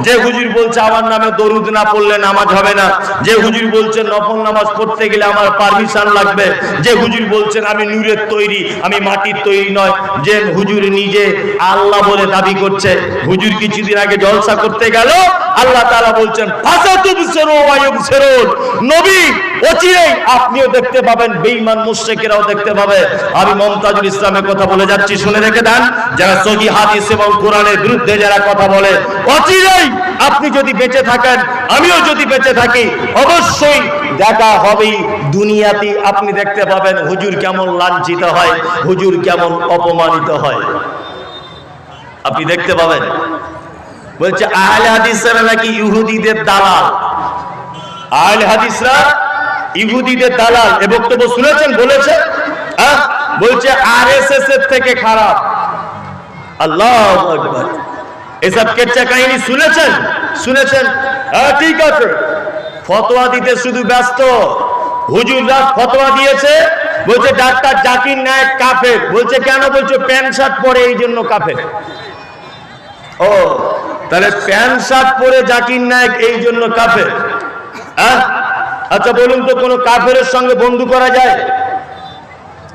যে হুজুর বলছে, আমার নামে দরুদ না পড়লে নামাজ হবে না। যে হুজুর বলছে, নফল নামাজ পড়তে গেলে আমার পারমিশন লাগবে। যে হুজুর বলছেন, আমি নূরের তৈরি, আমি মাটির তৈরি নয়। যে হুজুর নিজে আল্লাহ বলে দাবি করছে। হুজুর কিছুদিন আগে জলসা করতে গেল। আল্লাহ তাআলা বলছেন নবী, অচিরেই আপনিও দেখতে পাবেন, বেঈমান মুশরিকেরাও দেখতে পাবে। আমি মমতাজুল ইসলামের কথা বলে যাচ্ছি, শুনে রেখে দেন। যারা সহি হাদিস এবং কোরআনের বিরুদ্ধে যারা কথা বলে, অচিরেই আপনি যদি বেঁচে থাকেন, আমিও যদি বেঁচে থাকি, অবশ্যই দেখা হবেই দুনিয়াতে আপনি দেখতে পাবেন হুজুর কেমন লাঞ্ছিত হয়, হুজুর কেমন অপমানিত হয়। আপনি দেখতে পাবেন। বলছে, আহলে হাদিসরা নাকি ইহুদিদের দালাল? আহলে হাদিসরা ইহুদিদের দালাল। এ বক্তব্য শুনেছেন বলেছে হ্যাঁ? বলছে আরএসএস এর থেকে খারাপ। আল্লাহ আকবার। এসব কেচ্চা কাহিনী শুনেছেন? শুনেছেন? ঠিক আছে। ফতোয়া দিতে শুধু ব্যস্ত। ফতোয়া দিয়েছে, বলছে, ডাক্তার নায়ক বলছে, কেন? বলছে, প্যান্ট শার্ট পরে এই জন্য ও, তাহলে প্যান্ট শার্ট পরে নায়ক এই জন্য কাফের। আচ্ছা বলুন তো, কোনো কাফের সঙ্গে বন্ধু করা যায়?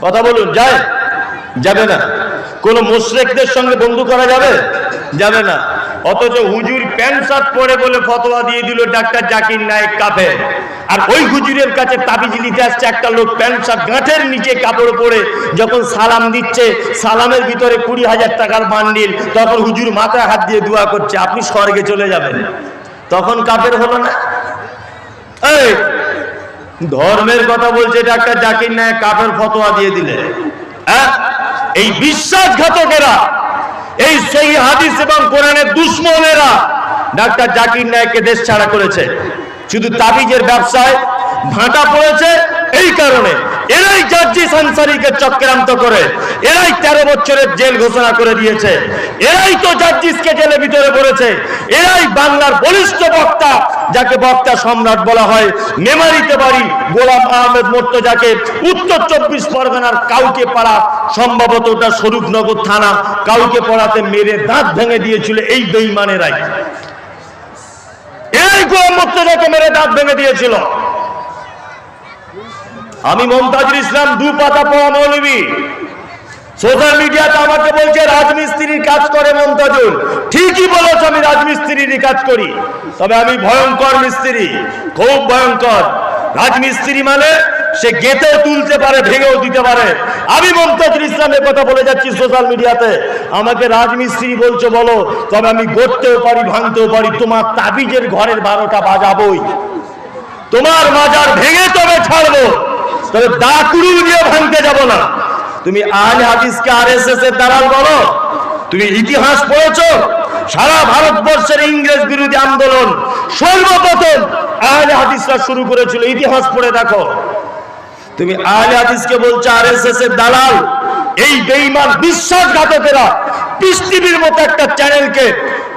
কথা বলুন, যায়? যাবে না। কোন মুশরিকদের সঙ্গে বন্ধু করা যাবে? যাবে না। অথচ হুজুর প্যান্ট শার্ট পরে বলে ফতোয়া দিয়ে দিল, ডাক্তার জাকির নায়ক কাফে আর ওই হুজুরের কাছে তাবিজ নিতে আসছে একটা লোক প্যান্ট শার্ট গাঁঠের নিচে কাপড় পরে, যখন সালাম দিচ্ছে, সালামের ভিতরে কুড়ি হাজার টাকার বান্ডিল, তখন হুজুর মাথায় হাত দিয়ে দোয়া করছে, আপনি স্বর্গে চলে যাবেন। তখন কাপের হলো না। ধর্মের কথা বলছে ডাক্তার জাকির নায়ক কাপের ফতোয়া দিয়ে দিলে। হ্যাঁ? এই বিশ্বাসঘাতকেরা এই সেই হাদিস এবং কোরআনের দুশ্মনেরা ডাক্তার জাকির নায়ককে দেশ ছাড়া করেছে। শুধু তাবিজের ব্যবসায় ভাটা পড়েছে, এই কারণে এরাই জার্জিস সানসারিকে চক্রান্ত করে, এরাই তেরো বছরের জেল ঘোষণা করে দিয়েছে, এরাই তো জাজিসকে জেলে ভিতরে করেছে, এরাই বাংলার বলিষ্ঠ বক্তা যাকে বক্তা সম্রাট বলা হয়, মেমারিতে বাড়ি গোলাম আহমেদ মোর্তজাকে উত্তর চব্বিশ পরগনার কাউকে পাড়া, সম্ভবত ওটা স্বরূপনগর থানা, কাউকে পড়াতে মেরে দাঁত ভেঙে দিয়েছিল এই বেইমানেরাই। এই গোলাম মোর্তজাকে মেরে দাঁত ভেঙে দিয়েছিল। আমি মমতাজুল ইসলাম দু পাতা পড়া মৌলবী। সোশ্যাল মিডিয়াতে আমাকে বলছে, রাজমিস্ত্রির কাজ করে মমতাজুল। ঠিকই বলেছ, আমি রাজমিস্ত্রিরই কাজ করি। তবে আমি ভয়ঙ্কর মিস্ত্রি, খুব ভয়ঙ্কর। রাজমিস্ত্রি মানে সে গেতেও তুলতে পারে, ভেঙেও দিতে পারে। আমি মমতাজুল ইসলামের কথা বলে যাচ্ছি সোশ্যাল মিডিয়াতে। আমাকে রাজমিস্ত্রি বলছো, বলো, তবে আমি গড়তেও পারি, ভাঙতেও পারি, তোমার তাবিজের ঘরের বারোটা বাজাবই। তোমার মাজার ভেঙে তবে ছাড়বো, তবে দাকুড়ু দিয়ে ভাঙতে যাব না। তুমি আহলে হাদিসকে আরএসএস এর দালাল বলো। তুমি ইতিহাস পড়েছো। সারা ভারতবর্ষের ইংরেজ বিরোধী আন্দোলন সর্বপ্রথম আহলে হাদিসরা শুরু করেছিল। ইতিহাস পড়ে দেখো। তুমি আহলে হাদিসকে বলছো আরএসএস এর দালাল। এই বেঈমান বিশ্বাসঘাতকেরা টিভির মতো একটা চ্যানেলকে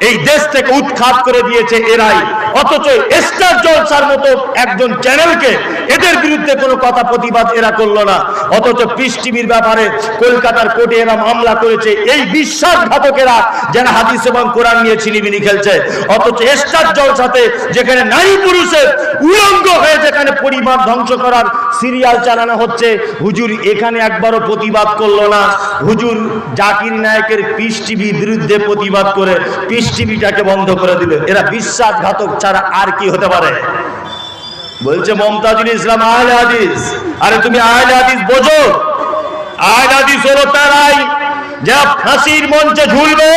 এই দেশ থেকে উৎখাত করে দিয়েছে এরাই। অথচ স্টার জলসার মতো একজন চ্যানেলকে এদের বিরুদ্ধে কোনো কথা প্রতিবাদ এরা করল না। অথচ পিস টিভির ব্যাপারে কলকাতার কোর্টে এরা মামলা করেছে। এই বিশ্বাসঘাতকেরা যারা হাদিস এবং কোরআন নিয়ে ছিনিমিনি খেলছে। অথচ স্টার জলসাতে যেখানে নারী পুরুষের উলঙ্গ হয়ে যেখানে পরিবার ধ্বংস করার সিরিয়াল চালানো হচ্ছে। হুজুর, এখানে একবারও প্রতিবাদ করল না। হুজুর, জাকির নায়কের পিস টিভি বিরুদ্ধে প্রতিবাদ করে পিস টিভিটাকে বন্ধ করে দিবে এরা বিশ্বাসঘাতক ছাড়া আর কি হতে পারে? বলছে, মমতাজুল ইসলাম, আহলে হাদিস। আরে, তুমি আহলে হাদিস বোঝো? আহলে হাদিস হলো তারাই। যা ফাঁসির মঞ্চে ঝুলবে,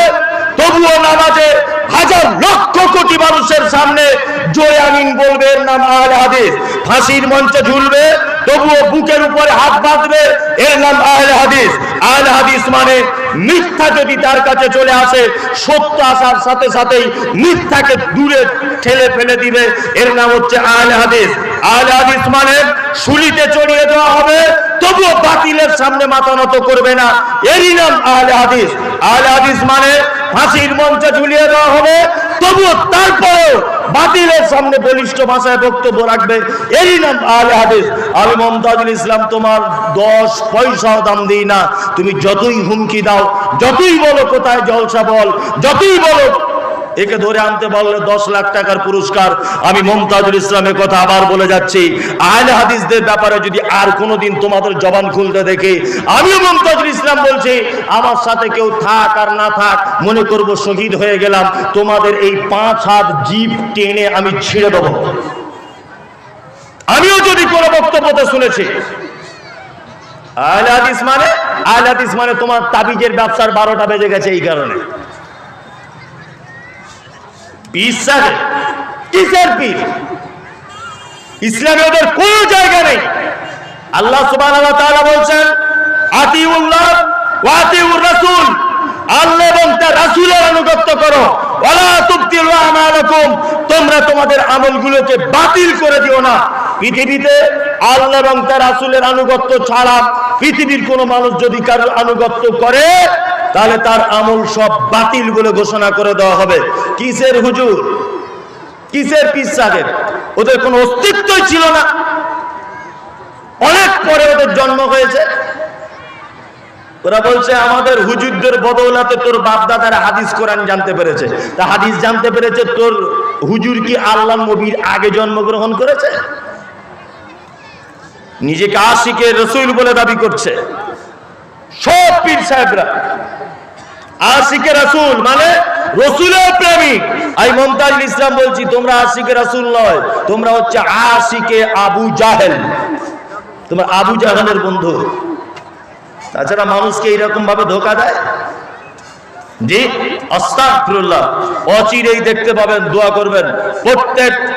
তবুও নামাজে হাজার লক্ষ কোটি মানুষের সামনে জোরে আমিন বলবে নাম আহলে হাদিস। ফাঁসির মঞ্চে ঝুলবে, তবুও বুকের উপরে হাত বাঁধবে, এর নাম আহলে হাদিস। আহলে হাদিস মানে মিথ্যা যদি তার কাছে চলে আসে, সত্য আসার সাথে সাথেই মিথ্যাকে দূরে ঠেলে ফেলে দিবে, এর নাম হচ্ছে আহলে হাদিস। আহলে হাদিস মানে শুলিতে চড়িয়ে দেওয়া হবে, তবুও বাতিলের সামনে মাথা নত করবে না, এরই নাম আহলে হাদিস। আহলে হাদিস মানে ফাঁসির মঞ্চে ঝুলিয়ে দেওয়া হবে। তবুও তারপরেও বাতিলের সামনে বলিষ্ঠ ভাষায় বক্তব্য রাখবে। এরই নাম আহলে হাদিস। আমি মমতাজুল ইসলাম, তোমার দশ পয়সাও দাম দিই না। তুমি যতই হুমকি দাও, যতই বলো কোথায় জলসা বল, যতই বলো একে ধরে আনতে বললে দশ লাখ টাকার পুরস্কার। আমি মমতাজুল ইসলামের কথা আবার বলে যাচ্ছি। আহলে হাদিসদের ব্যাপারে যদি আর কোনোদিন তোমাদের জবান খুলতে দেখে, আমিও মমতাজুল ইসলাম বলছি, আমার সাথে কেউ থাক আর না থাক, মনে করব শহীদ হয়ে গেলাম। তোমাদের এই পাঁচ হাত জিপ টেনে আমি ছিঁড়ে দেবো। আমিও যদি কোনো বক্তব্যতে শুনেছি, আহলে হাদিস মানে আহলে হাদিস মানে তোমার তাবিজের ব্যবসার বারোটা বেজে গেছে এই কারণে। ইসলামে ওদের কোন জায়গা নেই। আল্লাহ বলছেন, আতিউল্লাহ ওয়া আতিউর রাসূল। আল্লাহ এবং তার রাসূলের আনুগত্য করো। তোমরা তোমাদের আমলগুলোকে বাতিল করে দিও না। পৃথিবীতে আল্লাহ এবং তার রাসূলের আনুগত্য ছাড়া পৃথিবীর কোন মানুষ যদি কারোর আনুগত্য করে, তাহলে তার আমল সব বাতিল বলে ঘোষণা করে দেওয়া হবে। কিসের হুজুর? কিসের পিস সাহেব? ওদের কোনো অস্তিত্বই ছিল না। অনেক পরে ওদের জন্ম হয়েছে। ওরা বলছে, আমাদের হুজুরদের বদৌলাতে তোর বাপ দাদারা হাদিস কোরআন জানতে পেরেছে। তা হাদিস জানতে পেরেছে তোর হুজুর কি আল্লাহ নবীর আগে জন্মগ্রহণ করেছে? নিজেকে আশিকে রসুল বলে দাবি করছে। সব পীর সাহেবরা। আশিকে রাসূল মানে রসুলের প্রেমিক। আমি মমতাজুল ইসলাম বলছি, তোমরা আশিকে রাসূল নয়, তোমরা হচ্ছে আশিকে আবু জাহেল। তোমরা আবু জাহেলের বন্ধু। তাছাড়া মানুষকে এইরকম ভাবে ধোকা দেয়? জি, আস্তাগফিরুল্লাহ। অচিরেই দেখতে পাবেন, দোয়া করবেন। প্রত্যেক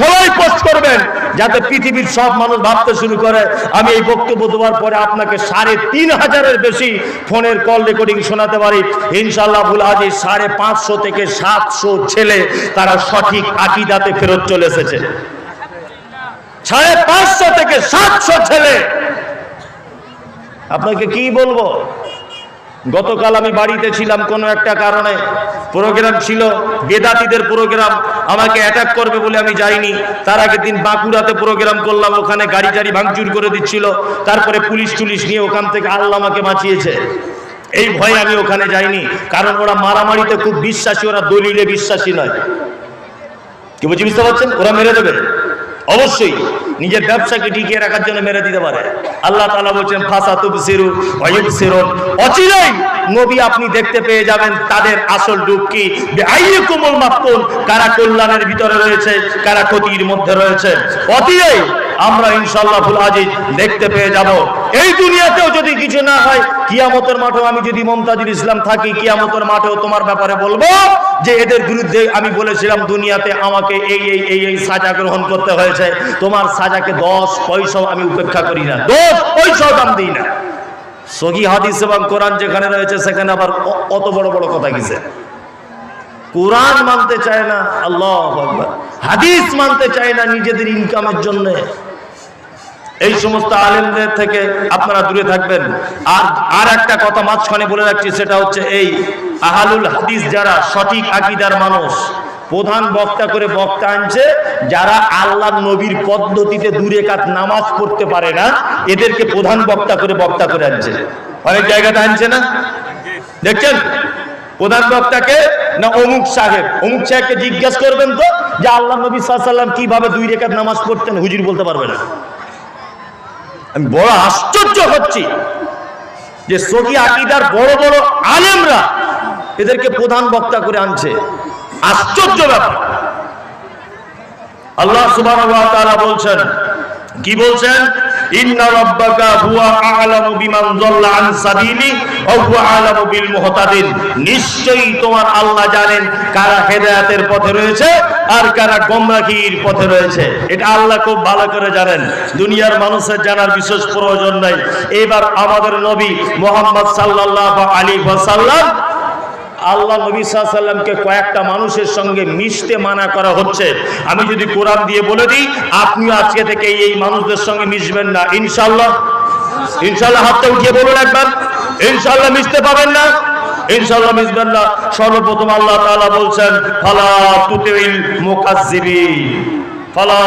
সবাই পোস্ট করবেন যাতে পৃথিবীর সব মানুষ ভাবতে শুরু করে। আমি এই বক্তব্য দেওয়ার পরে আপনাকে সাড়ে তিন হাজারের বেশি ফোনের কল রেকর্ডিং শোনাতে পারি। ইনশাল্লাহ ভুল আজ এই সাড়ে পাঁচশো থেকে সাতশো ছেলে তারা সঠিক আকিদাতে ফেরত চলে এসেছে। সাড়ে পাঁচশো থেকে সাতশো ছেলে। আপনাকে কি বলব? গতকাল আমি বাড়িতে ছিলাম কোনো একটা কারণে। প্রোগ্রাম ছিল, বেদাতিদের প্রোগ্রাম, আমাকে অ্যাটাক করবে বলে আমি যাইনি। তার আগের দিন বাঁকুড়াতে প্রোগ্রাম করলাম, ওখানে গাড়ি টাড়ি ভাঙচুর করে দিচ্ছিল। তারপরে পুলিশ টুলিশ নিয়ে ওখান থেকে আল্লাহ আমাকে বাঁচিয়েছে। এই ভয়ে আমি ওখানে যাইনি, কারণ ওরা মারামারিতে খুব বিশ্বাসী, ওরা দলিলে বিশ্বাসী নয়। কি বুঝি বুঝতে পারছেন? ওরা মেরে দেবে। অবশ্যই নিজের ব্যবসাকে টিকিয়ে রাখার জন্য মেরে দিতে পারে। আল্লাহ তালা বলছেন ফাঁসা তুবসিরু ওয়ায়ুবসিরুন অচিরেই নবী আপনি দেখতে পেয়ে যাবেন তাদের আসল ডুব কি? কোমল মাফতুন কারা কল্যাণের ভিতরে রয়েছে, কারা ক্ষতির মধ্যে রয়েছে। অচিরেই আমরা ইনশাল্লাহ ফুল আজিজ দেখতে পেয়ে যাব। এই দুনিয়াতেও যদি কিছু না হয়, কিয়ামতের মাঠেও আমি যদি মমতাজুল ইসলাম থাকি, কিয়ামতের মাঠেও তোমার ব্যাপারে বলব যে এদের বিরুদ্ধে আমি বলেছিলাম, দুনিয়াতে আমাকে এই এই এই এই সাজা গ্রহণ করতে হয়েছে। তোমার সাজাকে দশ পয়সাও আমি উপেক্ষা করি না। দশ পয়সাও দাম দিই না। সহি হাদিস এবং কোরআন যেখানে রয়েছে, সেখানে আবার অত বড় বড় কথা কিসে? কোরআন মানতে চায় না, আল্লাহ হাদিস মানতে চায় না নিজেদের ইনকামের জন্য। এই সমস্ত আলেমদের থেকে আপনারা দূরে থাকবেন। আর আর একটা কথা মাঝখানে বলে রাখছি, সেটা হচ্ছে এই আহালুল হাদিস যারা সঠিক আকিদার মানুষ, প্রধান বক্তা করে বক্তা আনছে, যারা আল্লাহ নবীর পদ্ধতিতে দূরে কাত নামাজ পড়তে পারে না, এদেরকে প্রধান বক্তা করে বক্তা করে আনছে। অনেক জায়গাতে আনছে না? দেখছেন? প্রধান বক্তাকে না অমুক সাহেব? অমুক সাহেবকে জিজ্ঞেস করবেন তো, যে আল্লাহ নবী সাল্লাম কীভাবে দুই রেখাত নামাজ পড়তেন, হুজুর বলতে পারবে না। আমি বড় আশ্চর্য হচ্ছি যে সগি আকিদার বড় বড় আলেমরা এদেরকে প্রধান বক্তা করে আনছে। আশ্চর্য ব্যাপার। আল্লাহ সুবাহ বলছেন, কি বলছেন? ইন্না রাব্বাকা হুয়া আ'লামু বিমান যাল্লা আন সাবিলি ওয়া হুয়া আ'লামু বিল মুহতাদিন। নিশ্চয়ই তোমার আল্লাহ জানেন কারা হেদায়েতের পথে রয়েছে আর কারা গোমরাহির পথে রয়েছে। এটা আল্লাহ খুব ভালো করে জানেন। দুনিয়ার মানুষের জানার বিশেষ প্রয়োজন নাই। এবার আমাদের নবী মোহাম্মদ সাল্লাল্লাহু আলাইহি ওয়াসাল্লাম আল্লাহ নবী সাল্লামকে কয়েকটা মানুষের সঙ্গে মিশতে মানা করা হচ্ছে। আমি যদি কোরআন দিয়ে বলে দিই, আপনিও আজকে থেকে এই মানুষদের সঙ্গে মিশবেন না। ইনশাল্লাহ ইনশাল্লাহ হাতটা উঠিয়ে বলুন একবার। ইনশাল্লাহ মিশতে পাবেন না। ইনশাল্লাহ মিশবেন না। সর্বপ্রথম আল্লাহ তাআলা বলছেন, ফালা তুতিল মুকাজ্জিবিন। ফালা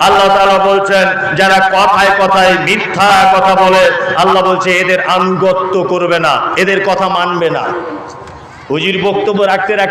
আল্লাহ বলছেন, যারা কথায় কথায় মিথ্যা কথা বলে, আল্লাহ বলছে, এদের আনুগত্য করবে না, এদের কথা মানবে না। বক্তব্য রাখতে রাখতে